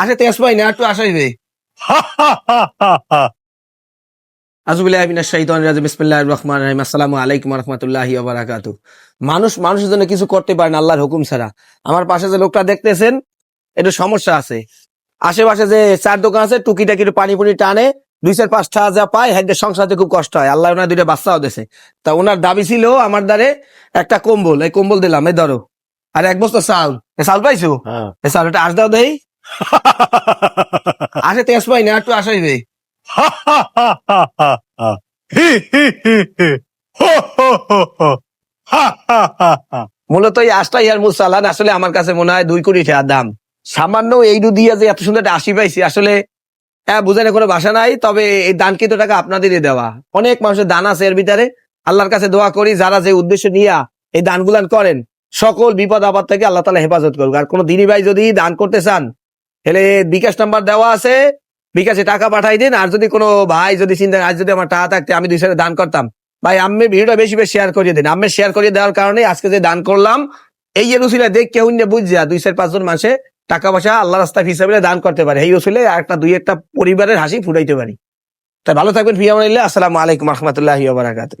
আসে তেজ পাই না, একটু আসাইবে মানুষ, মানুষের জন্য কিছু করতে পারে না, আল্লাহর হুকুম ছাড়া। আমার পাশে যে লোকটা দেখতেছেন, একটু সমস্যা আছে। আশেপাশে যে চার দোকান আছে, টুকিটাকি পানি পুনি টানে, দুই চার পাঁচটা যা পায় হ্যাঁ সংসারতে খুব কষ্ট হয়। আল্লাহ ওনার দুইটা বাচ্চাও দিয়েছে। তা ওনার দাবি ছিল, আমার দ্বারে একটা কম্বল, এই কম্বল দিলাম, এই ধরো। আর এক বস্তা চাল। চাল পাইছো? হ্যাঁ। চাল এটা আস দাও দেই। আসে তেজ পাই না একটু আসাইবে মূলত এই আশটা ইয়ার মুসালান আসলে আমার কাছে মনে হয় দুই কোটি টাকার দাম। সামান্য এই দিয়ে যে এত সুন্দর একটা আশি পাইছি আসলে হ্যাঁ বুঝেন কোনো ভাষা নাই তবে এই দানকৃত টাকা আপনাদেরই দেওয়া। অনেক মানুষের দান আছে এর ভিতরে। আল্লাহর কাছে দোয়া করি যারা যে উদ্দেশ্য নিয়ে এই দানগুলান করেন সকল বিপদ আপদ থেকে আল্লাহ তালা হেফাজত করুক। আর কোনো দিনী ভাই যদি দান করতে চান, তাহলে বিকাশ নাম্বার দেওয়া আছে। বিকাশে টাকা পাঠাই দিন। আর যদি কোনো ভাই যদি চিন্তা আজ যদি আমার টাকা থাকতে, আমি দুই সাথে দান করতাম। ভাই আমি ভিডিওটা বেশি বেশি শেয়ার করিয়ে দিন। আমি শেয়ার করিয়ে দেওয়ার কারণে আজকে যে দান করলাম, এই যে রসিলা দেখ কেউ বুঝছে দুই চার পাঁচজন মাসে টাকা পয়সা আল্লাহ রাস্তা হিসাবে দান করতে পারে। এই রসিলে একটা দুই একটা পরিবারের হাসি ফুটাইতে পারি। তাই ভালো থাকবেন ফিয়া আসসালামু আলাইকুম রহমতুল্লাহ বারাকাতুহ।